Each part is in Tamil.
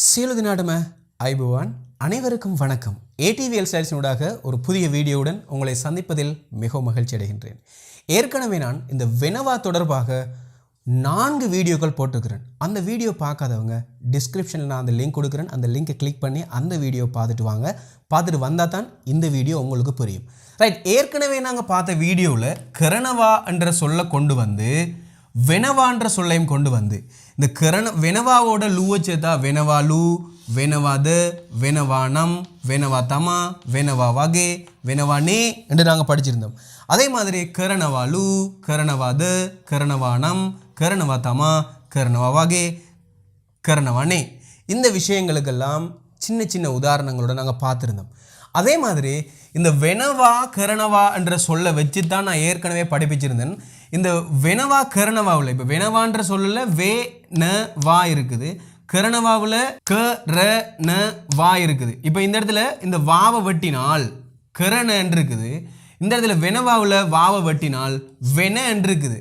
சீலது நாடும ஐபுவான் அனைவருக்கும் வணக்கம். ஏடிவிஎல் ஸ்டைல்ஸினூடாக ஒரு புதிய வீடியோவுடன் உங்களை சந்திப்பதில் மிகவும் மகிழ்ச்சி அடைகின்றேன். ஏற்கனவே நான் இந்த வெனவா தொடர்பாக நான்கு வீடியோக்கள் போட்டிருக்கிறேன். அந்த வீடியோ பார்க்காதவங்க டிஸ்கிரிப்ஷனில் நான் அந்த லிங்க் கொடுக்குறேன். அந்த லிங்கை கிளிக் பண்ணி அந்த வீடியோ பார்த்துட்டு வாங்க. பார்த்துட்டு வந்தால் தான் இந்த வீடியோ உங்களுக்கு புரியும். ரைட் ஏற்கனவே நாங்கள் பார்த்த வீடியோவில் கரணவா என்ற சொல்லை கொண்டு வந்து வெனவான்ற சொல்லையும் கொண்டு வந்து இந்த கரண வெனவாவோட லூவை சேர்த்தா வெனவா லூ வெனவாத வெனவானம் வெனவா தமா வெனவா வகே வெனவா நே என்று நாங்கள் படிச்சிருந்தோம். அதே மாதிரி கரணவா லூ கரணவாத கரணவானம் கரணவா தமா கரணவா வகே கரணவானே இந்த விஷயங்களுக்கெல்லாம் சின்ன சின்ன உதாரணங்களோட நாங்கள் பார்த்துருந்தோம். அதே மாதிரி இந்த வெனவா கரணவா என்ற சொல்லை வச்சு தான் நான் ஏற்கனவே படிப்பிச்சிருந்தேன். இந்த வெனவா கரணவாவில் இப்போ வெனவான்ற சொல்லல வே ந வா இருக்குது. கரணவாவில் க ர ந வா இருக்குது. இப்போ இந்த இடத்துல இந்த வாவை வெட்டினால் கரண என்று இருக்குது இந்த இடத்துல வெனவாவில் வாவை வெட்டினால் வென என்று இருக்குது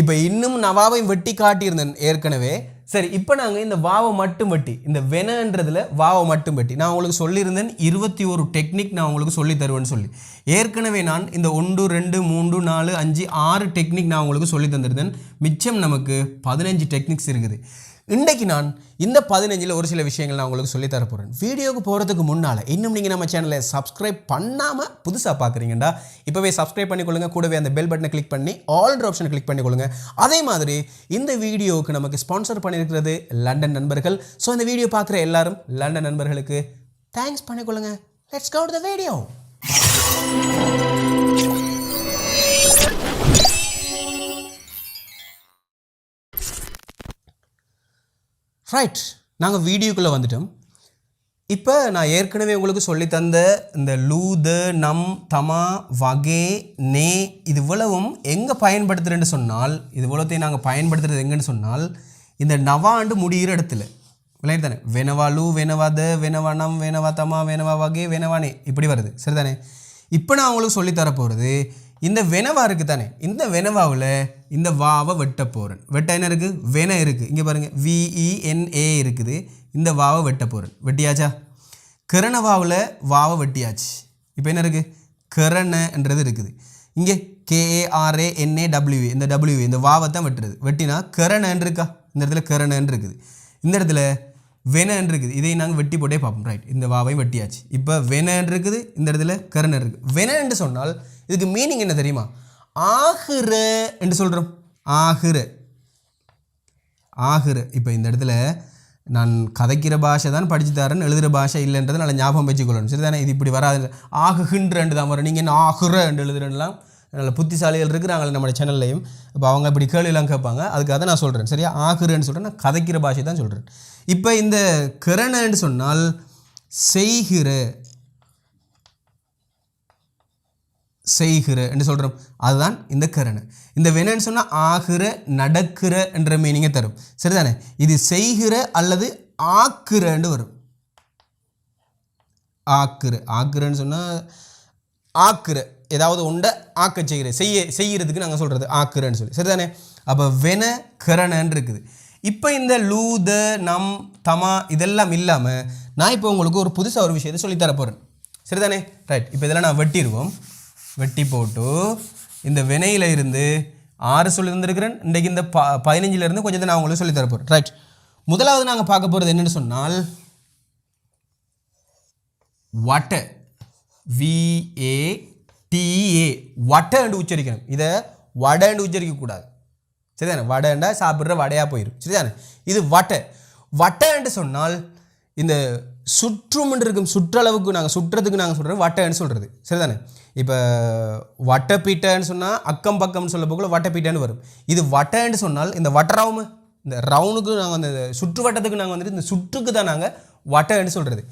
இப்போ இன்னும் நவாவை வெட்டி காட்டியிருந்தேன் ஏற்கனவே. சரி இப்போ நாங்கள் இந்த வாவை மட்டும் பட்டி இந்த வெனன்றதில் வாவை மட்டும் பட்டி நான் உங்களுக்கு சொல்லியிருந்தேன் இருபத்தி ஒரு டெக்னிக் நான் உங்களுக்கு சொல்லி தருவேன்னு சொல்லி. ஏற்கனவே நான் இந்த ஒன்று ரெண்டு மூன்று நாலு அஞ்சு ஆறு டெக்னிக் நான் உங்களுக்கு சொல்லி தந்திருந்தேன். மிச்சம் நமக்கு பதினஞ்சு டெக்னிக்ஸ் இருக்குது. இன்றைக்கு நான் இந்த பதினஞ்சில் ஒரு சில விஷயங்கள் நான் உங்களுக்கு சொல்லித்தர போகிறேன் வீடியோவுக்கு போகிறதுக்கு முன்னால் இன்னும் நீங்கள் நம்ம சேனலை சப்ஸ்கிரைப் பண்ணாமல் புதுசாக பார்க்குறீங்கடா இப்போவே சப்ஸ்கிரைப் பண்ணிக்கொள்ளுங்க. கூடவே அந்த பெல் பட்டனை கிளிக் பண்ணி ஆல் ஆப்ஷனை கிளிக் பண்ணிக்கொள்ளுங்க. அதே மாதிரி இந்த வீடியோவுக்கு நமக்கு ஸ்பான்சர் பண்ணியிருக்கிறது லண்டன் நண்பர்கள். ஸோ இந்த வீடியோ பார்க்குற எல்லாரும் லண்டன் நண்பர்களுக்கு தேங்க்ஸ் பண்ணிக்கொள்ளுங்க. Let's go to the video right நாங்கள் வீடியோக்குள்ளே வந்துட்டோம். இப்போ நான் ஏற்கனவே உங்களுக்கு சொல்லி தந்த இந்த லூத நம் தமா வகே நே இது இவ்வளவும் எங்கே பயன்படுத்துகிறேன்னு சொன்னால் இது இவ்வளோத்தையும் நாங்கள் பயன்படுத்துறது எங்கன்னு சொன்னால் இந்த நவாண்டு முடிகிற இடத்துல விளையாடு தானே வெனவா லூ வெனவாத வெனவனம் வெனவா தமா வெனவா வகே வெனவானே இப்படி வருது. சரிதானே? இப்போ நான் உங்களுக்கு சொல்லித்தரப்போகிறது போகிறது இந்த வெனவா இருக்குது தானே இந்த வெனவாவில் இந்த வாவை வெட்ட போகிறேன் வெட்ட என்ன இருக்குது வென இருக்குது இங்கே பாருங்கள் விஇஎன்ஏ இருக்குது. இந்த வாவை வெட்ட போகிறேன் வெட்டியாச்சா? கரணவாவில் வாவை வெட்டியாச்சு. இப்போ என்ன இருக்குது கரணன்றது இருக்குது. இங்கே கேஏஆர்ஏ என்ஏ டபிள்யூ இந்த டபிள்யூ இந்த வாவை தான் வெட்டுறது. வெட்டினா கரணன் இருக்கா இந்த இடத்துல கரணன் இருக்குது. இந்த இடத்துல வெனன் இருக்குது. இதை நாங்கள் வெட்டி போட்டே பார்ப்போம். ரைட் இந்த வாவையும் வெட்டியாச்சு. இப்போ வெனன் இருக்குது இந்த இடத்துல கரணன் இருக்குது வெனன்னு என்று சொன்னால் இதுக்கு மீனிங் என்ன தெரியுமா? ஆகுற என்று சொல்கிறோம் ஆகுற. ஆகுற. இப்போ இந்த இடத்துல நான் கதைக்கிற பாஷை தான் படிச்சு தரேன் எழுதுகிற பாஷை இல்லைன்றதை நல்லா ஞாபகம் வச்சுக்கொள்ளணும். சரிதானே? இது இப்படி வராது. ஆகுகின்றன்று தான் வரும். நீங்கள் என்ன ஆகுற என்று எழுதுறேன்லாம் நல்ல புத்திசாலிகள் இருக்கிறாங்களே நம்ம சேனல்லையும் இப்போ அவங்க இப்படி கேள்வியெல்லாம் கேட்பாங்க. அதுக்காக தான் நான் சொல்கிறேன் சரியா? ஆகுறேன்னு சொல்கிறேன் நான் கதைக்கிற பாஷை தான் சொல்கிறேன் இப்போ இந்த கிரணன்னு சொன்னால் செய்கிற செய்கிற என்று சொல்கிறோம் அதுதான் இந்த கரணை. இந்த வெனன்னு சொன்னால் ஆகிற நடக்கிற என்ற மீனிங்கை தரும். சரிதானே? இது செய்கிற அல்லது ஆக்குறன்னு வரும். ஆக்குற. ஆக்குறன்னு சொன்னால் ஆக்குற. ஏதாவது உண்டை ஆக்க செய்கிற. செய்ய செய்கிறதுக்கு நாங்கள் சொல்கிறது ஆக்குறன்னு சொல்லி. சரிதானே? அப்போ வென கரணன்னு இருக்குது. இப்போ இந்த லூத நம் தமா இதெல்லாம் இல்லாமல் நான் இப்போ உங்களுக்கு ஒரு புதுசாக ஒரு விஷயத்தை சொல்லித்தர போகிறேன் சரிதானே? ரைட் இப்போ இதெல்லாம் நான் வெட்டிடுவோம் வெட்டி போட்டு இந்த வினையில இருந்து ஆறு சொல்லி தந்திருக்கிறேன் இன்றைக்கு இந்த ப பதினஞ்சிலேருந்து கொஞ்சம் கொஞ்சத்தை நான் உங்களுக்கு சொல்லி தரப்போகிறேன் ரைட் முதலாவது நாங்கள் பார்க்க போகிறது என்னென்னு சொன்னால் வட்ட விஏ டிஏ வட்டன்னு உச்சரிக்கணும். இதை வடன்னு உச்சரிக்கக்கூடாது சரிதானே? வடைண்டா சாப்பிட்ற வடையாக போயிடும் சரிதானே? இது வட்டை வட்டைன்னு சொன்னால் இந்த சுற்றும் இருக்கும் சுற்றளவுக்கு நாங்கள் சுற்றுறதுக்கு நாங்கள் சொல்கிறது வட்டைன்னு சொல்கிறது சரிதானே? இப்போ வட்டப்பீட்டன்னு சொன்னால் அக்கம் பக்கம்னு சொல்ல போக்கில் வட்டப்பீட்டன்னு வரும். இது வட்டைன்னு சொன்னால் இந்த வட்டராவும் இந்த ரவுனுக்கு நாங்கள் வந்து சுற்று வட்டத்துக்கு நாங்கள் வந்துட்டு இந்த சுற்றுக்கு தான் நாங்கள் வட்டைன்னு சொல்கிறது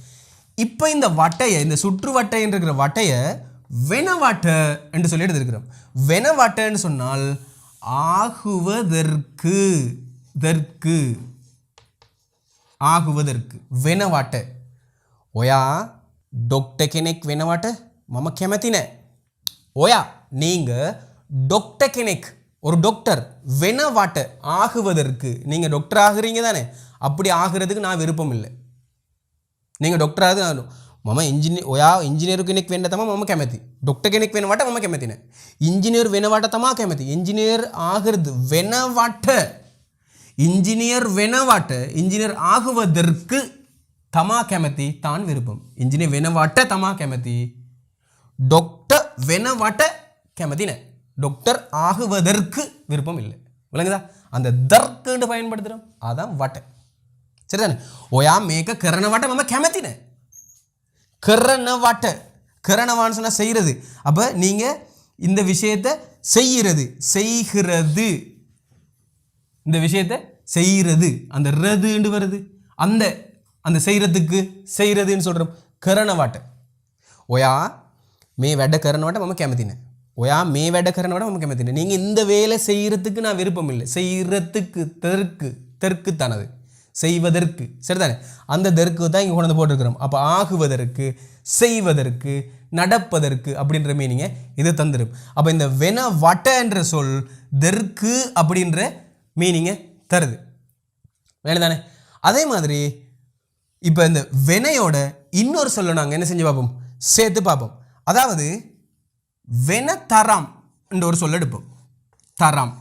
இப்போ இந்த வட்டையை இந்த சுற்று வட்டைன்னு இருக்கிற வட்டையை வெனவாட்ட என்று சொல்லி எடுத்துருக்கிறோம். வெனவாட்டன்னு சொன்னால் ஆகுவதற்கு தெற்கு. ஆகுவதற்கு வெனவாட்ட ඔයා ඩොක්ට කෙනෙක් වෙනවට මම කැමති නෑ ඔයා நீங்க டாக்டர் කෙනෙක් ஒரு டாக்டர் வெனவாட்ட ஆகுவதற்கு நீங்கள் டாக்டர் ஆகுறீங்க தானே அப்படி ஆகிறதுக்கு நான் විරුපම இல்லை நீங்கள் ඩොක්ටර් ආද මම ඉංජිනි ඔයා ඉංජිනේරු කෙනෙක් වෙන්න තම මම කැමති ඩොක්ට කෙනෙක් වෙනවට මම කැමතින ඉංජිනේර් වෙනවට තමා කැමති ඉංජිනේර් ආහරද වෙනවට இன்ஜினியர் வெனவாட்ட இன்ஜினியர் ஆகுவதற்கு தமா கெமத்தி தான் விருப்பம் ඉංජිනය වෙනවට தமா கெமத்தி டாக்டர் வெனவாட்ட කැමතින. டாக்டர் ஆகுவதற்கு விருப்பம் இல்லை. விளங்குதா? அந்த தர்க்குன்னு பயன்படுத்துகிறோம் அதான் வட்டை. சரிதானே? ஓயா மேக்க கரண வட்டை நம்ம கெமத்தின கரண வாட்ட. கரணவான்னு சொன்னால் செய்கிறது அப்போ நீங்கள் இந்த விஷயத்தை செய்கிறது செய்கிறது. இந்த விஷயத்தை செய்கிறது. அந்த ரதுன்னு வருது? அந்த அந்த செய்கிறதுக்கு செய்கிறதுன்னு சொல்கிறோம் කරනවට ඔයා මේ වැඩ කරනවට මම කැමතින ඔයා මේ වැඩ කරනවට මම කැමතින நீங்கள் இந்த வேலை செய்கிறதுக்கு நான் விருப்பம் இல்லை செய்கிறதுக்கு தெற்கு தெற்கு தானது செய்வதற்கு சரிதானே அந்த தெற்கு தான் இங்கே கொண்டு வந்து போட்டிருக்கிறோம் அப்போ ஆகுவதற்கு செய்வதற்கு நடப்பதற்கு அப்படின்ற மீனிங்கை இது தந்துடும் அப்போ இந்த வென வட்ட என்ற சொல் தெற்கு அப்படின்ற மீனிங்கை தருது வேணுதானே அதே மாதிரி இப்போ இந்த வெனையோட இன்னொரு சொல்ல நாங்கள் என்ன செஞ்சு பார்ப்போம்? சேர்த்து பார்ப்போம். அதாவது வென தரம் என்ற ஒரு சொல்ல எடுப்போம். தரம்.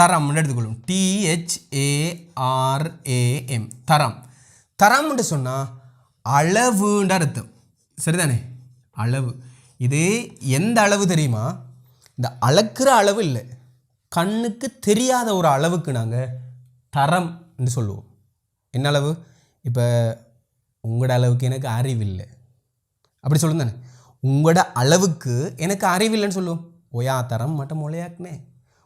தரம்னு எடுத்துக்கொள்ளும் டிஹெச்ஏஆர்ஏஎம் தரம். தரம்னு சொன்னால் அளவுன்ற அர்த்தம். சரிதானே? அளவு. இது எந்த அளவு தெரியுமா? இந்த அளக்கிற அளவு இல்லை. கண்ணுக்கு தெரியாத ஒரு அளவுக்கு நாங்கள் தரம் என்று சொல்லுவோம். என்ன அளவு? இப்போ உங்களோட அளவுக்கு எனக்கு அறிவில்லை. அப்படி சொல்லும் தானே. உங்களோட அளவுக்கு எனக்கு அறிவில்லைன்னு சொல்லுவோம். ஒயா தரம் மட்டும் மொழையாக்குனே.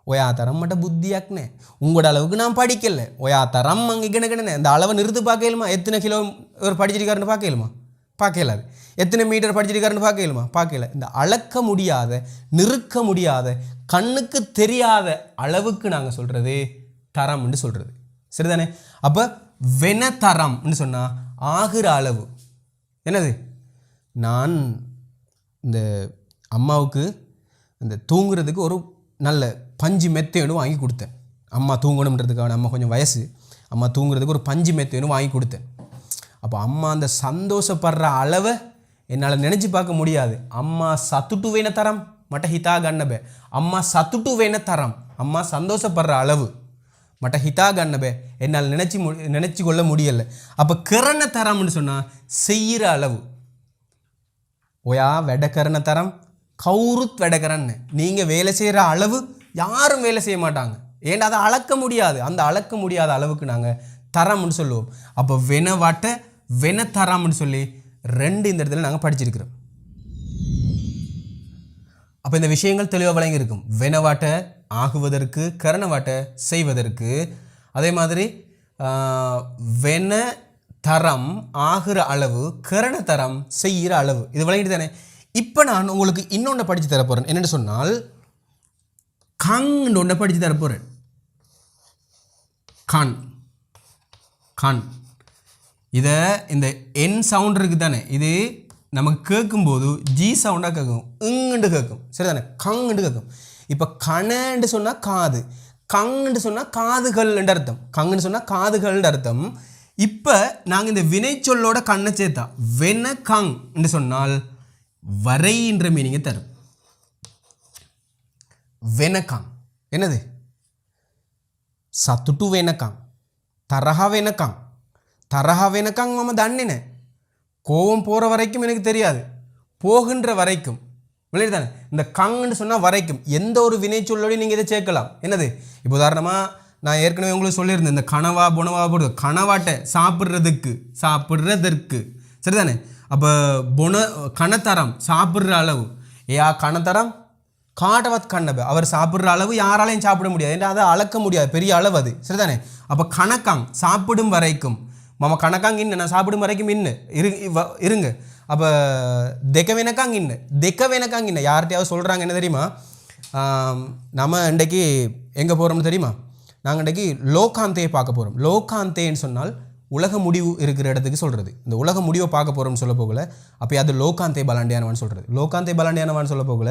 ஒயா தரம் மட்டும் புத்தியாக்குனே. உங்களோட அளவுக்கு நான் படிக்கலை. ஒயா தரம் அங்கே கிணக்கினே இந்த அளவை நிறுத்து பார்க்கலுமா எத்தனை கிலோ ஒரு படிச்சிருக்காருன்னு பார்க்கலுமா பார்க்கலாது எத்தனை மீட்டர் படிச்சிருக்காருன்னு பார்க்கலுமா பார்க்கல இந்த அளக்க முடியாத நிறுக்க முடியாத கண்ணுக்கு தெரியாத அளவுக்கு நாங்கள் சொல்கிறது தரம்னு சொல்கிறது சரிதானே? அப்போ வென தரம்னு சொன்னால் ஆகிற அளவு. என்னது? நான் இந்த அம்மாவுக்கு இந்த தூங்குறதுக்கு ஒரு நல்ல பஞ்சு மெத்தையனும் வாங்கி கொடுத்தேன். அம்மா தூங்கணுன்றதுக்கான அம்மா கொஞ்சம் வயசு. அம்மா தூங்குறதுக்கு ஒரு பஞ்சு மெத்தையனும் வாங்கி கொடுத்தேன். அப்போ அம்மா அந்த சந்தோஷப்படுற அளவை என்னால் நினச்சி பார்க்க முடியாது. அம்மா சத்துட்டு வேண தரம் மட்ட ஹிதா கண்ணபே. அம்மா சத்துட்டு வேண தரம் அம்மா சந்தோஷப்படுற அளவு. மட்ட ஹிதா கண்ணபே என்னால் நினச்சி மு நினச்சி கொள்ள முடியலை. அப்போ கிரண தரம்னு சொன்னால் செய்கிற அளவு. ஓயா வெடக்கரண தரம்? கௌருத் வெடக்கரன்னு நீங்கள் வேலை செய்கிற அளவு யாரும் வேலை செய்ய மாட்டாங்க. ஏன்னா அதை அளக்க முடியாது? அந்த அளக்க முடியாத அளவுக்கு நாங்கள் தரம்னு சொல்லுவோம். அப்போ வெனவாட்ட வென தரம்னு சொல்லி ரெண்டு இந்த இடத்துல நாங்கள் படிச்சிருக்கிறோம். அப்போ இந்த விஷயங்கள் தெளிவாக வழங்கியிருக்கும் இருக்கும் வெனவாட்ட ஆகுவதற்கு கரணவாட்ட செய்வதற்கு. அதே மாதிரி வென தரம் ஆகிற அளவு கரண தரம் செய்கிற அளவு. இது விளங்கிட்டு தானே? இப்போ நான் உங்களுக்கு இன்னொன்று படித்து தர போகிறேன் என்னென்னு சொன்னால் கங்னு ஒன்றை படித்து தர போகிறேன் கண். கண். இதை இந்த என் சவுண்ட் இருக்குது தானே? இது நமக்கு கேட்கும்போது ஜி சவுண்டாக கேட்கும். இங்குண்டு கேட்கும். சரிதானே? கங்குண்டு கேட்கும். இப்போ கணன்னு சொன்னால் காது கங்குன்னு சொன்னால் காதுகள்ன்ற அர்த்தம் கங்குன்னு சொன்னால் காதுகள்ன்ற அர்த்தம் இப்போ நாங்கள் இந்த வினைச்சொல்லோட கண்ணை சேர்த்தா வென கங் என்று சொன்னால் வரைன்ற மீனிங்கை தரும் வெனக்காங் என்னது සතුටු වෙනකං තරහ වෙනකං තරහ වෙනකං මම දන්නේ නැහැ கோவம் போகிற வரைக்கும் எனக்கு தெரியாது போகின்ற வரைக்கும் விளையாடுதானே இந்த கங்னு சொன்னால் வரைக்கும். எந்த ஒரு வினைச்சொல்லோடையும் நீங்கள் இதை சேர்க்கலாம். என்னது? இப்போ உதாரணமாக நான் ஏற்கனவே உங்களுக்கு சொல்லியிருந்தேன் இந்த கனவா புனவா போடுறது கனவாட்டை சாப்பிட்றதுக்கு சாப்பிட்றதற்கு. சரிதானே? அப்போ புன கணத்தரம் சாப்பிட்ற அளவு. ஏயா கணத்தரம் காட்டவத் கண்ணப. அவர் சாப்பிட்ற அளவு யாராலையும் சாப்பிட முடியாது. ஏன்னா அதை அளக்க முடியாது. பெரிய அளவு அது. சரிதானே? அப்போ கணக்காங் சாப்பிடும் வரைக்கும். மாமா கணக்காங் இன்னு நான் சாப்பிடும் வரைக்கும் இன்னு இரு இருங்க. அப்போ தெக்க வேணக்காங் இன்ன தெக்க வினக்காங்க இன்ன. யார்கிட்டயாவது சொல்கிறாங்க என்ன தெரியுமா? நம்ம இன்றைக்கு எங்கே போகிறோம்னு தெரியுமா? நாங்கள் இன்றைக்கு லோகாந்தேயை பார்க்க போகிறோம் லோகாந்தேன்னு சொன்னால் உலக முடிவு இருக்கிற இடத்துக்கு சொல்கிறது இந்த உலக முடிவை பார்க்க போகிறோம்னு சொல்ல போகல. அப்போ அது லோகாந்தே பலாண்டியானவான்னு சொல்கிறது லோகாந்தே பலாண்டியானவான்னு சொல்ல போகல.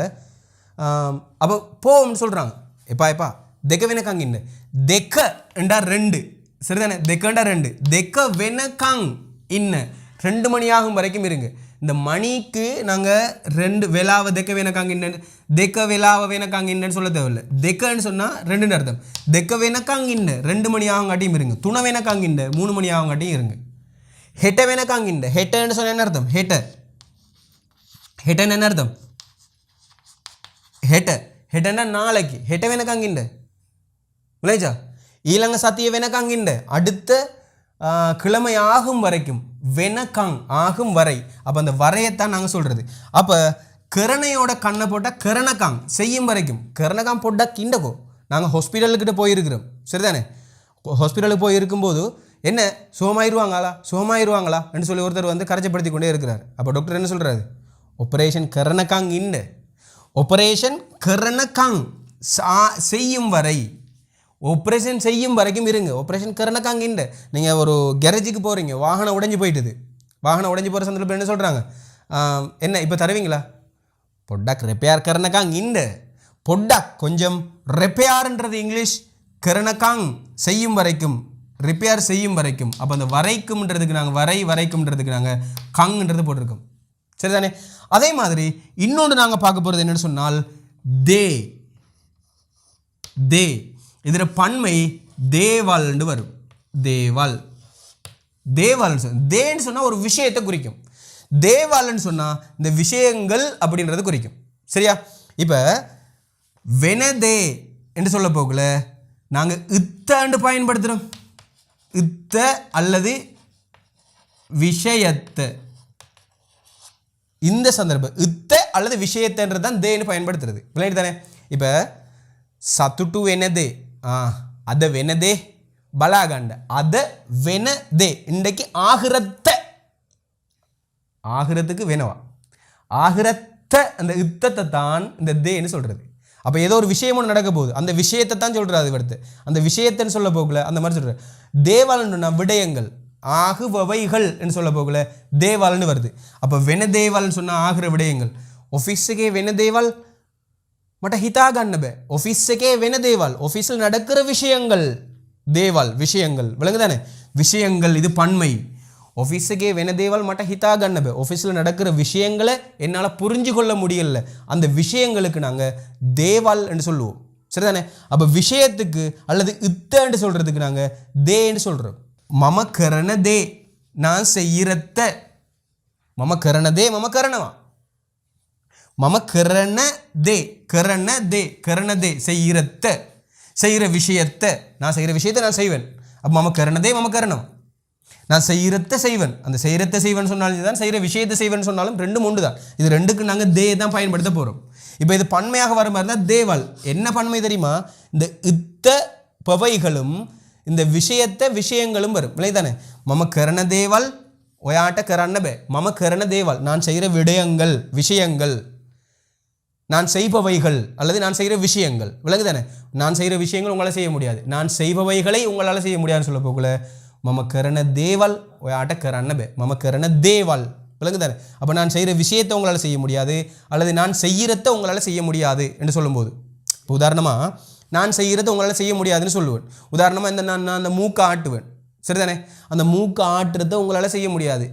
அப்போ போவோம்னு சொல்கிறாங்க எப்பா எப்பா தெக்க வேணக்காங்க இன்ன. தெக்க ரெண்டா ரெண்டு. சரிதானே? தெக்கண்டா ரெண்டு. தெக்க வெனக்காங் இன்ன. ரெண்டு மணி ஆகும் வரைக்கும் இருங்க. இந்த மணிக்கு நாங்கள் ரெண்டு வெலாவை தெக்க வேணக்காங்க இன்னன்னு தெக்க வெலாவை வேணக்காங்க இன்னன்னு சொல்ல தேவையில்ல. தெக்கன்னு சொன்னால் ரெண்டுன்னு அர்த்தம். தெக்க வேணக்காங்க இன்ன ரெண்டு மணி ஆகுங்காட்டியும் இருங்க. துணை வேணக்காங்க இன்ன மூணு மணி ஆகுங்காட்டியும் இருங்க. ஹெட்ட வேணக்காங்க இன்ன ஹெட்டன்னு சொன்ன என்ன அர்த்தம்? ஹெட்ட. ஹெட்டன்னு என்ன அர்த்தம்? ஹெட்ட. ஹெட்டன்னா நாளைக்கு. ஹெட்ட வேணக்காங்க இன்ன விளைஞ்சா ஈழங்க சத்திய வேணக்காங்க இன்ன அடுத்த கிழமை ஆகும் வரைக்கும் வெனக்கங் ஆகும் வரை அப்போ அந்த வரையத்தான் நாங்கள் சொல்கிறது அப்போ கிரணையோட கண்ணை போட்டால் கிரணக்காங் செய்யும் வரைக்கும் கிரணக்காங் போட்டால் கிண்டகோ. நாங்கள் ஹாஸ்பிட்டலுக்கிட்ட போயிருக்கிறோம். சரிதானே? ஹாஸ்பிட்டலுக்கு போய் இருக்கும்போது என்ன சுகமாயிருவாங்களா சுகமாயிருவாங்களா என்று சொல்லி ஒருத்தர் வந்து கரைச்சப்படுத்தி கொண்டே இருக்கிறார். அப்போ டாக்டர் என்ன சொல்கிறாரு ஆப்ரேஷன் கரணக்காங் இன்ன. ஆப்ரேஷன் கரணக்காங் சா- செய்யும் வரை ஆப்ரேஷன் செய்யும் வரைக்கும் இருங்க. ஆப்ரேஷன் கரணக்காங் இண்டு நீங்கள் ஒரு கேரேஜுக்கு போகிறீங்க வாகனம் உடைஞ்சு போயிட்டுது. வாகனம் உடைஞ்சு போகிற சந்தர்ப்பம் என்ன சொல்கிறாங்க என்ன இப்போ தருவீங்களா? பொட்டாக் ரிப்பேர் கரணக்காங் இந்த பொட்டாக் கொஞ்சம் ரிப்பேர்ன்றது இங்கிலீஷ் கரணக்காங் செய்யும் வரைக்கும் ரிப்பேர் செய்யும் வரைக்கும். அப்போ அந்த வரைக்கும்ன்றதுக்கு நாங்கள் வரை வரைக்கும்ன்றதுக்கு நாங்கள் கங்ன்றது போட்டிருக்கோம். சரிதானே? அதே மாதிரி இன்னொன்று நாங்கள் பார்க்க போகிறது என்னென்னு சொன்னால் தே. தே. இதில் பன்மை தேவால்னு வரும். தேவால். தேவால்னு சொன்ன தேன்னு சொன்னால் ஒரு விஷயத்தை குறிக்கும். தேவால்னு சொன்னால் இந்த விஷயங்கள் அப்படின்றது குறிக்கும். சரியா? இப்போ வெனதே என்று சொல்ல போகல நாங்கள் இத்தன்னு பயன்படுத்துகிறோம் இத்த அல்லது விஷயத்தை. இந்த சந்தர்ப்பம் இத்த அல்லது விஷயத்தைன்றது தான் தேன்னு பயன்படுத்துறது. விளையாட்டு தானே இப்போ சத்துட்டு வெனதே. அத வெனதே. பலாகண்ட. அத வெனதே. இன்றைக்கு ஆகிரத்த. ஆகிரத்துக்கு வெனவா. ஆகிரத்த அந்த யுத்தத்தை தான் இந்த தேன்னு சொல்கிறது அப்போ ஏதோ ஒரு விஷயம் ஒன்று நடக்க போகுது. அந்த விஷயத்தை தான் சொல்கிறாரு அடுத்து அந்த விஷயத்தைன்னு சொல்ல போகல. அந்த மாதிரி சொல்கிறார் தேவாலன்னா விடயங்கள். ஆகுபவைகள் என்று சொல்ல போகல. தேவாலன்னு வருது. அப்போ வென வெனதேவால்னு சொன்னால் ஆகிற விடயங்கள். ஒஃபீஸுக்கே வெனதேவால் மட்ட හිතාගන්න බෑ. ඔෆිස් එකේ වෙන දේවල් ඔෆිසල් நடக்கிற விஷயங்கள் தேவால் விஷயங்கள் விளங்குதானே விஷயங்கள் இது பண்மை ஒஃபீஸ் එකේ වෙන දේවල් මට හිතාගන්න බෑ. ඔෆිසිல் நடக்கிற விஷயங்களை என்னால் புரிஞ்சு கொள்ள முடியல அந்த விஷயங்களுக்கு நாங்கள் தேவால் என்று சொல்லுவோம். சரிதானே? அப்போ விஷயத்துக்கு அல்லது இத்த என்று சொல்கிறதுக்கு நாங்கள் தேன்னு சொல்கிறோம் மம கரண தே நான் செய்கிறத்த மம கரண தே மம கரணவா? மம கரண தே கரண தே கரண தே செய்கிறத்த செய்கிற விஷயத்தை நான் செய்கிற விஷயத்தை நான் செய்வேன். அப்போ மம கரணதே மம கரணம். நான் செய்கிறத்த செய்வேன். அந்த செய்கிறத்த செய்வேன் சொன்னாலும் தான் செய்கிற விஷயத்தை செய்வேன்னு சொன்னாலும் ரெண்டும் ஒன்று தான் இது ரெண்டுக்கு நாங்கள் தே தான் பயன்படுத்த போகிறோம் இப்போ இது பன்மையாக வர மாதிரி இருந்தால் தேவால். என்ன பன்மை தெரியுமா? இந்த இத்த பவைகளும் இந்த விஷயத்தை விஷயங்களும் வரும். இல்லைதானே மம கரண தேவால் ஒயாட்ட கரணபே மம கரண தேவால். நான் செய்கிற விடயங்கள் விஷயங்கள் நான் செய்பவைகள் அல்லது நான் செய்கிற விஷயங்கள். விளங்குதானே? நான் செய்கிற விஷயங்கள் உங்களால் செய்ய முடியாது. நான் செய்பவைகளை உங்களால் செய்ய முடியாதுன்னு சொல்ல போகல மம கரண தேவால் ஆட்ட கரணபே மம கரண தேவால். விளங்குதானே? அப்போ நான் செய்கிற விஷயத்தை உங்களால் செய்ய முடியாது அல்லது நான் செய்கிறத உங்களால் செய்ய முடியாது என்று சொல்லும்போது இப்போ உதாரணமாக நான் செய்கிறத உங்களால் செய்ய முடியாதுன்னு சொல்லுவேன். உதாரணமாக இந்த நான் நான் அந்த மூக்கை ஆட்டுவேன். சரிதானே? அந்த மூக்கை ஆட்டுறதை உங்களால் செய்ய முடியாது.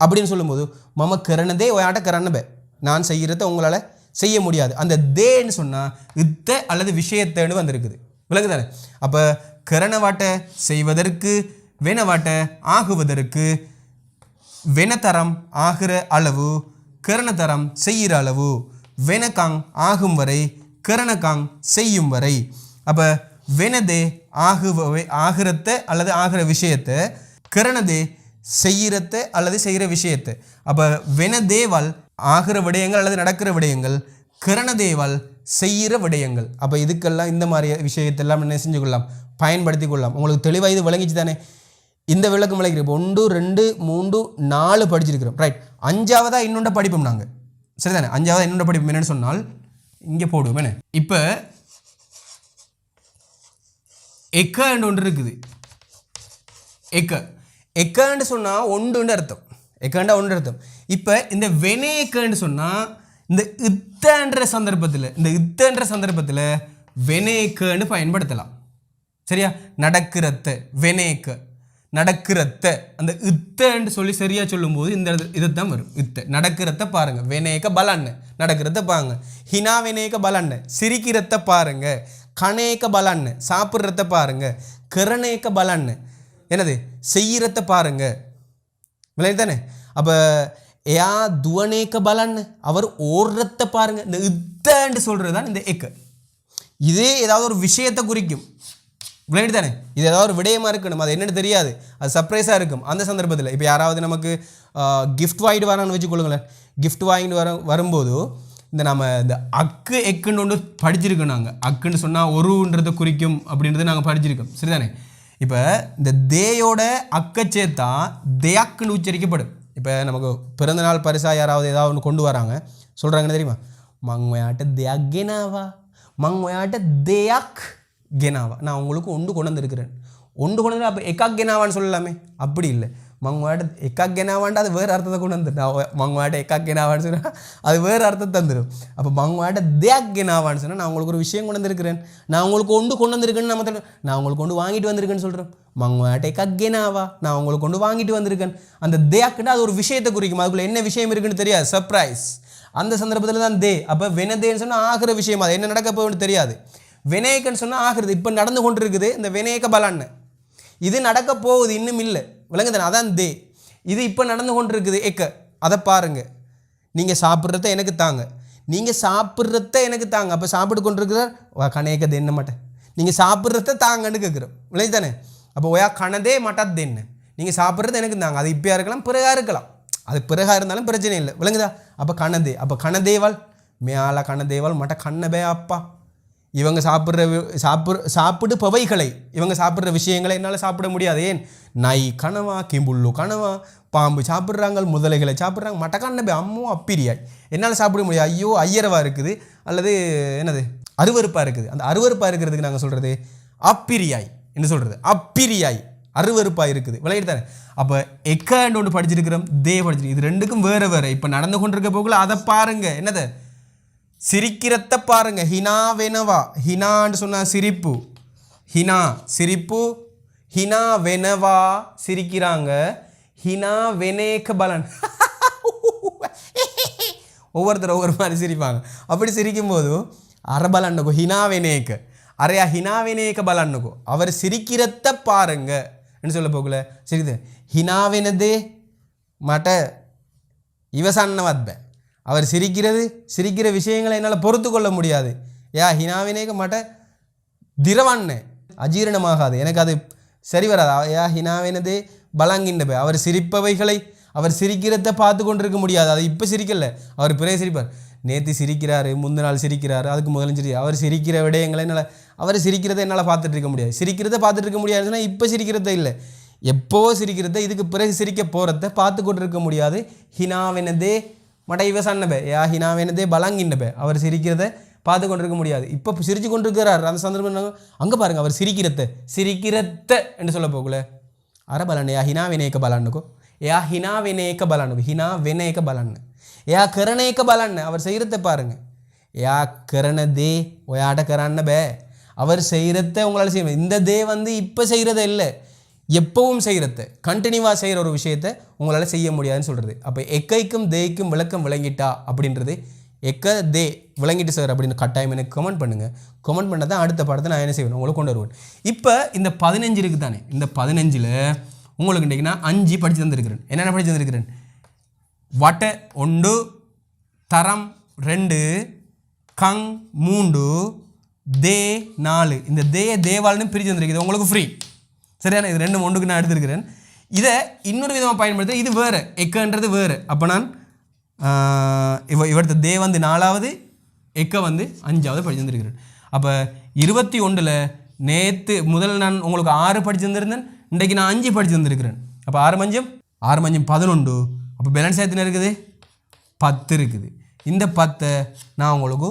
அப்படின்னு சொல்லும்போது மம கரணதே ஆட்ட கரணபே நான் செய்கிறத உங்களால் செய்ய முடியாது. அந்த தேன்னு சொன்னால் இத்த அல்லது விஷயத்தேன்னு வந்திருக்குது. விளங்குதானே அப்போ கரணவாட்டை செய்வதற்கு வெனவாட்டை ஆகுவதற்கு வெனதரம் ஆகிற அளவு கரணதரம் செய்கிற அளவு வெனக்காங் ஆகும் வரை கரணகாங் செய்யும் வரை. அப்போ வெனதே ஆகுபவை ஆகிறத அல்லது ஆகிற விஷயத்தை கரணதே செய்கிறத்த அல்லது செய்கிற விஷயத்தை. அப்போ வெனதேவால் ஆகிற விடயங்கள் அல்லது நடக்கிற விடயங்கள் கிரணதேவால் செய்கிற விடயங்கள். அப்போ இதுக்கெல்லாம் இந்த மாதிரி விஷயத்தெல்லாம் என்ன செஞ்சு கொள்ளலாம் பயன்படுத்தி கொள்ளலாம் உங்களுக்கு தெளிவாக இது விளங்கிச்சு தானே? இந்த விளக்கம் விளக்கிறோம் இப்போ ஒன்று ரெண்டு மூன்று நாலு படிச்சிருக்கிறோம். ரைட் அஞ்சாவதாக இன்னொன்று படிப்போம் நாங்கள் சரிதானே? அஞ்சாவதாக இன்னொன்று படிப்போம். என்னென்னு சொன்னால் இங்கே போடுவோம். என்ன? இப்போ எக்கன்னு ஒன்று இருக்குது. எக்க. எக்கன்னு சொன்னால் ஒன்றுன்னு அர்த்தம். எக்கேண்டா ஒன்று அர்த்தம். இப்போ இந்த வெனேக்கன்னு சொன்னால் இந்த இத்தன்ற சந்தர்ப்பத்தில் இந்த இத்தன்ற சந்தர்ப்பத்தில் வெனேக்கன்னு பயன்படுத்தலாம். சரியா? நடக்கிறத்த வெனேக்க நடக்கிறத்த அந்த இத்தன்னு சொல்லி சரியாக சொல்லும்போது இந்த இதுதான் வரும். இத்த. நடக்கிறத பாருங்கள் வெனேக்க பலன்னு நடக்கிறத பாருங்க. ஹினா வெனேக்க பலன்னு சிரிக்கிறத பாருங்க. கணேக்க பலன்னு சாப்பிட்றத பாருங்க. கிரணேக்க பலன்னு என்னது? செய்கிறத பாருங்கள் விளையாடுதானே தானே அப்போ யா துவனேக்க பலன்னு அவர் ஓடுறத பாருங்க. இந்த இத்தன்ட்டு சொல்கிறது தான் இந்த எக்கு இது ஏதாவது ஒரு விஷயத்தை குறிக்கும். விளையாடி தானே இது ஏதாவது ஒரு விடயமாக இருக்கணும். அது என்னென்னு தெரியாது. அது சர்ப்ரைஸாக இருக்கும். அந்த சந்தர்ப்பத்தில். இப்போ யாராவது நமக்கு கிஃப்ட் வாங்கிட்டு வரான்னு வச்சுக்கொள்ளுங்களேன். கிஃப்ட் வாங்கிட்டு வர வரும்போது இந்த நம்ம இந்த அக்கு எக்குன்னு ஒன்று படிச்சிருக்கோம் நாங்கள் அக்குன்னு சொன்னால் ஒருன்றதை குறிக்கும் அப்படின்றத நாங்கள் படிச்சிருக்கோம். சரிதானே? இப்போ இந்த தேயோட அக்க சேர்த்தா தேயாக்குன்னு உச்சரிக்கப்படும். இப்போ நமக்கு பிறந்தநாள் பரிசாக யாராவது ஏதாவது ஒன்று கொண்டு வராங்க சொல்கிறாங்கன்னு தெரியுமா? மங்கையாட்ட தேயாக் கெனாவா மங்கையாட்ட தேயாக் கெனாவா? நான் உங்களுக்கு ஒன்று கொண்டு வந்திருக்கிறேன். ஒன்று கொண்டு வந்து அப்போ எக்காக் கெனாவான்னு சொல்லலாமே. அப்படி இல்லை. மங்குவாட்ட எக்காக் கெனாவான்ட்டு அது வேறு அர்த்தத்தை கொண்டு வந்துடும் நான் எக்காக் கெனாவான்னு சொன்னால் அது வேறு அர்த்தத்தை தந்துடும் அப்போ மங்குவாட்ட தேக் கெனாவான்னு சொன்னால் நான் உங்களுக்கு ஒரு விஷயம் கொண்டு வந்திருக்கிறேன் நான் உங்களுக்கு கொண்டு கொண்டு வந்திருக்கேன்னு நம்ம நான் உங்களுக்கு கொண்டு வாங்கிட்டு வந்திருக்கேன்னு சொல்கிறேன் மங்குவாட்ட எக்காக் கெனாவா நான் உங்களுக்கு கொண்டு வாங்கிட்டு வந்திருக்கேன் அந்த தேக்குன்னா அது ஒரு விஷயத்தை குறிக்கும் அதுக்குள்ளே என்ன விஷயம் இருக்குன்னு தெரியாது. சர்ப்ரைஸ் அந்த சந்தர்ப்பத்தில் தான் தே அப்போ வெனதேன்னு சொன்னால் ஆகிற விஷயம் அது என்ன நடக்க போகுதுன்னு தெரியாது. வினயக்கன்னு சொன்னால் ஆகிறது இப்போ நடந்து கொண்டு இருக்குது இந்த வினயக்க பலான்னு இது நடக்க போகுது இன்னும் இல்லை விளங்குதானே அதான் தே. இது இப்போ நடந்து கொண்டு இருக்குது எக்க அதை பாருங்கள் நீங்கள் சாப்பிட்றத எனக்கு தாங்க. நீங்கள் சாப்பிட்றத எனக்கு தாங்க. அப்போ சாப்பிட்டு கொண்டு இருக்கிறார் கணேக்க தென்ன மாட்டேன் நீங்கள் சாப்பிட்றத தாங்கன்னு கேட்குறோம். விளங்கி தானே? அப்போ ஒயா கணதே மாட்டாது தென்னு. நீங்கள் சாப்பிட்றது எனக்கு தாங்க. அது இப்போயா இருக்கலாம் பிறகா இருக்கலாம். அது பிறகா இருந்தாலும் பிரச்சனை இல்லை. விளங்குதா? அப்போ கணதே. அப்போ கணதேவால் மேலே கணதேவால் மட்ட கண்ணபே அப்பா. இவங்க சாப்பிட்ற வி- சாப்பிட்ற சாப்பிடு பவைகளை. இவங்க சாப்பிட்ற விஷயங்களை என்னால் சாப்பிட முடியாது. ஏன்? நாய் கனவா கிம்புள்ளு கனவா பாம்பு சாப்பிட்றாங்க முதலைகளை சாப்பிட்றாங்க மட்டக்கானபே அம்மோ அப்பிரியாய். என்னால் சாப்பிட முடியாது. ஐயோ ஐயரவா இருக்குது. அல்லது என்னது? அருவருப்பாக இருக்குது. அந்த அருவருப்பாக இருக்கிறதுக்கு நாங்கள் சொல்கிறது அப்பிரியாய் என்ன சொல்கிறது அப்பிரியாய். அருவறுப்பாக இருக்குது. விளையாட்டு அப்போ எக்காண்டு ஒன்று படிச்சிருக்கிறோம்? தே படிச்சிருக்கு இது ரெண்டுக்கும் வேறு வேறு. இப்போ நடந்து கொண்டிருக்க போகல அதை பாருங்கள் என்னது? சிரிக்கிறத பாருங்க. ஹினா வெனவா. ஹினான்னு சொன்னா சிரிப்பு. ஹினா சிரிப்பு. ஹினா வெனவா சிரிக்கிறாங்க. ஹினா வெனேக பலன். ஒவ்வொருத்தர் ஒவ்வொரு மாதிரி சிரிப்பாங்க. அப்படி சிரிக்கும்போது அரபலன்னுக்கும் ஹினா வெனேக்கு. அரையா ஹினா வெனேக்க பலன்னுக்கும் அவர் சிரிக்கிறத பாருங்க. என்ன சொல்ல போகல? சிரிக்குது ஹினாவெனதே மட்ட இவசன்னவத்ப அவர் சிரிக்கிறது சிரிக்கிற விஷயங்களை என்னால் பொறுத்து கொள்ள முடியாது. யா ஹினாவினேக மட்ட திரவான்னு அஜீரணமாகாது. எனக்கு அது சரி வராது. அவ- யா ஹினாவினதே பலங்கின்றப அவர் சிரிப்பவைகளை அவர் சிரிக்கிறத பார்த்து கொண்டிருக்க முடியாது. அது இப்போ சிரிக்கல. அவர் பிறகு சிரிப்பார். நேற்று சிரிக்கிறாரு முந்தின நாள் சிரிக்கிறாரு அதுக்கு முதலும் சிரி அவர் சிரிக்கிற விடயங்களை என்னால் அவர் சிரிக்கிறத என்னால் பார்த்துட்டு இருக்க முடியாது. சிரிக்கிறத பார்த்துட்டு இருக்க முடியாதுன்னா இப்போ சிரிக்கிறத இல்லை. எப்போ சிரிக்கிறத இதுக்கு பிறகு சிரிக்க போகிறத பார்த்து கொண்டிருக்க முடியாது. ஹினாவினதே மட இவ சன்னபே யா ஹினாவினதே பலங்கின்னபே அவர் சிரிக்கிறத பார்த்து கொண்டு இருக்க முடியாது இப்போ சிரிச்சு கொண்டு இருக்கிறார் அந்த சந்தர்ப்பம் அங்கே பாருங்க அவர் சிரிக்கிறத சிரிக்கிறத என்று சொல்ல போகல අර බලන්න එයා හිනා වෙන එක බලන්නකෝ එයා හිනා වෙන එක බලන්නකෝ හිනා වෙන එක බලන්න එයා කරන එක බලන්න அவர் செய்கிறத பாருங்க එයා කරන දේ ඔයාට කරන්න බෑ அவர் செய்கிறத உங்களால் செய்ய முடியாது. இந்த தே வந்து இப்போ செய்கிறத இல்லை எப்பவும் செய்கிறத கண்டினியூவாக செய்கிற ஒரு விஷயத்தை உங்களால் செய்ய முடியாதுன்னு சொல்கிறது அப்போ எக்கைக்கும் தேய்க்கும் விளக்கம் விளங்கிட்டா அப்படின்றது எக்க தே விளங்கிட்டு சார் அப்படின்னு கட்டாயம் எனக்கு கமெண்ட் பண்ணுங்கள் கமெண்ட் பண்ணால் தான் அடுத்த படத்தை நான் என்ன செய்வேன்? உங்களுக்கு கொண்டு வருவேன். இப்போ இந்த பதினஞ்சு இருக்குது தானே இந்த பதினஞ்சில் உங்களுக்கு இன்றைக்கி நான் அஞ்சு படித்து தந்திருக்கிறேன். என்னென்ன படித்து தந்திருக்கிறேன்? வட்ட ஒன்று தரம் ரெண்டு கங் மூன்று தே நாலு. இந்த தே தேவால்னு பிரித்து வந்திருக்குது உங்களுக்கு ஃப்ரீ சரியான இது ரெண்டு ஒன்றுக்கு நான் எடுத்திருக்கிறேன். இதை இன்னொரு விதமாக பயன்படுத்த இது வேறு எக்கன்றது வேறு. அப்போ நான் இவ இவர்த்த தே வந்து நாலாவது எக்க வந்து அஞ்சாவது படிச்சு வந்துருக்கிறேன் அப்போ இருபத்தி ஒன்றில் நேற்று முதல் நான் உங்களுக்கு ஆறு படிச்சு வந்திருந்தேன் இன்றைக்கு நான் அஞ்சு படிச்சு வந்திருக்கிறேன் அப்போ ஆறு மஞ்சம் ஆறு மஞ்சம் பதினொன்று. அப்போ பேலன்ஸ் எத்தனை இருக்குது? பத்து இருக்குது. இந்த பத்தை நான் உங்களுக்கு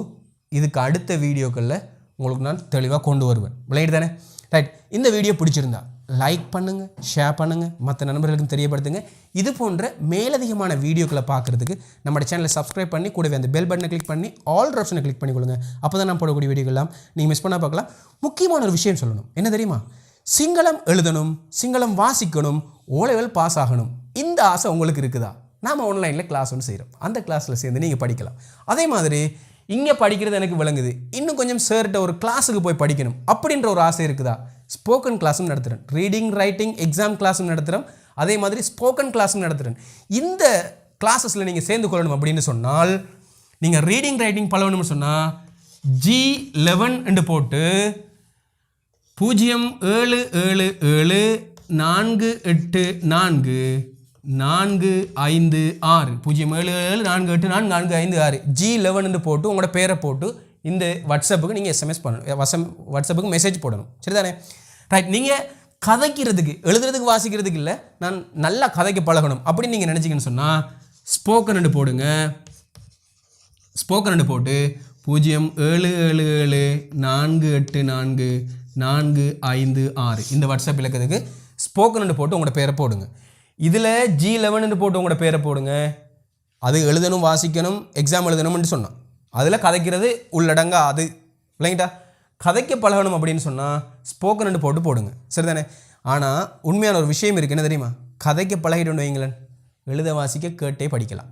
இதுக்கு அடுத்த வீடியோக்களில் உங்களுக்கு நான் தெளிவாக கொண்டு வருவேன். விளையாட்டு தானே ரைட் இந்த வீடியோ பிடிச்சிருந்தா லைக் பண்ணுங்கள் ஷேர் பண்ணுங்கள் மற்ற நண்பர்களுக்கும் தெரியப்படுத்துங்க. இது போன்ற மேலதிகமான வீடியோக்களை பார்க்குறதுக்கு நம்ம சேனலை சப்ஸ்கிரைப் பண்ணி கூடவே அந்த பெல் பட்டனை கிளிக் பண்ணி ஆல் ஆப்ஷனை கிளிக் பண்ணிக்கொள்ளுங்க. அப்போ தான் நான் போடக்கூடிய வீடியோக்கெல்லாம் நீங்கள் மிஸ் பண்ணால் பார்க்கலாம். முக்கியமான ஒரு விஷயம் சொல்லணும். என்ன தெரியுமா? சிங்களம் எழுதணும் சிங்களம் வாசிக்கணும் ஓலைகள் பாஸ் ஆகணும். இந்த ஆசை உங்களுக்கு இருக்குதா? நாம் ஆன்லைனில் கிளாஸ் ஒன்று செய்கிறோம் அந்த கிளாஸில் சேர்ந்து நீங்கள் படிக்கலாம். அதே மாதிரி இங்கே படிக்கிறது எனக்கு விளங்குது. இன்னும் கொஞ்சம் சேர்ட்ட ஒரு கிளாஸுக்கு போய் படிக்கணும். அப்படின்ற ஒரு ஆசை இருக்குதா? ஸ்போக்கன் கிளாஸும் நடத்துகிறேன் ரீடிங் ரைட்டிங் எக்ஸாம் கிளாஸும் நடத்துகிறோம் அதே மாதிரி ஸ்போக்கன் கிளாஸும் நடத்துகிறேன் இந்த கிளாஸஸில் நீங்கள் சேர்ந்து கொள்ளணும் அப்படின்னு சொன்னால் நீங்கள் ரீடிங் ரைட்டிங் பழகணும்னு சொன்னால் ஜி லெவன் என்று போட்டு பூஜ்ஜியம் ஏழு ஏழு ஏழு நான்கு எட்டு நான்கு நான்கு ஐந்து ஆறு. பூஜ்ஜியம் ஏழு ஏழு நான்கு எட்டு நான்கு நான்கு ஐந்து ஆறு. ஜி லெவன் போட்டு உங்களோட பேரை போட்டு இந்த வாட்ஸ்அப்புக்கு நீங்கள் எஸ்எம்எஸ் பண்ணணும். வசம் வாட்ஸ்அப்புக்கு மெசேஜ் போடணும். சரிதானே? ரைட் நீங்கள் கதைக்கிறதுக்கு எழுதுறதுக்கு வாசிக்கிறதுக்கு இல்லை நான் நல்லா கதைக்க பழகணும் அப்படின்னு நீங்கள் நினச்சிங்கன்னு சொன்னால் ஸ்போக்கன் போடுங்க. ஸ்போக்கன் போட்டு பூஜ்ஜியம் ஏழு ஏழு ஏழு நான்கு எட்டு நான்கு நான்கு ஐந்து ஆறு. இந்த வாட்ஸ்அப் இலக்கத்துக்கு ஸ்போக்கன் போட்டு உங்களோட பேரை போடுங்க. இதில் ஜி லெவன்னு போட்டு உங்களோட பேரை போடுங்க. அது எழுதணும் வாசிக்கணும் எக்ஸாம் எழுதணும்னு சொன்னான். அதில் கதைக்கிறது உள்ளடங்கா அது இல்லைங்கிட்டா கதைக்க பழகணும் அப்படின்னு சொன்னால் ஸ்போக்கன் போட்டு போடுங்க. சரிதானே? ஆனால் உண்மையான ஒரு விஷயம் இருக்குது என்ன தெரியுமா? கதைக்க பழகிட்டு வைங்களேன். எழுத வாசிக்க கேட்டே படிக்கலாம்.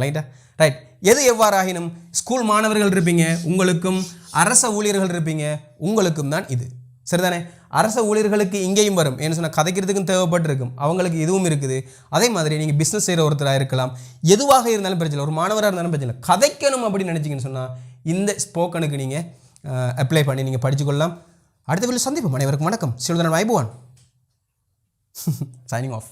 ரைட்டா ரைட் எது எவ்வாறாகினும் ஸ்கூல் மாணவர்கள் இருப்பீங்க உங்களுக்கும் அரச ஊழியர்கள் இருப்பீங்க உங்களுக்கும் தான் இது. சரிதானே? அரச ஊழியர்களுக்கு இங்கேயும் வரும். ஏன்னு சொன்னால் கதைக்கிறதுக்கும் தேவைப்பட்டிருக்கும். அவங்களுக்கு இதுவும் இருக்குது. அதே மாதிரி நீங்கள் பிஸ்னஸ் செய்கிற ஒருத்தராக இருக்கலாம். எதுவாக இருந்தாலும் பிரச்சனை ஒரு மாணவராக இருந்தாலும் பிரச்சனை கதைக்கணும் அப்படின்னு நினச்சிங்கன்னு சொன்னால் இந்த ஸ்போக்கனுக்கு நீங்கள் அப்ளை பண்ணி நீங்கள் படிச்சுக்கொள்ளலாம். அடுத்த வீட்டில் சந்திப்போம். அனைவருக்கும் வணக்கம். சிவதன் வைபவான் சைனிங் ஆஃப்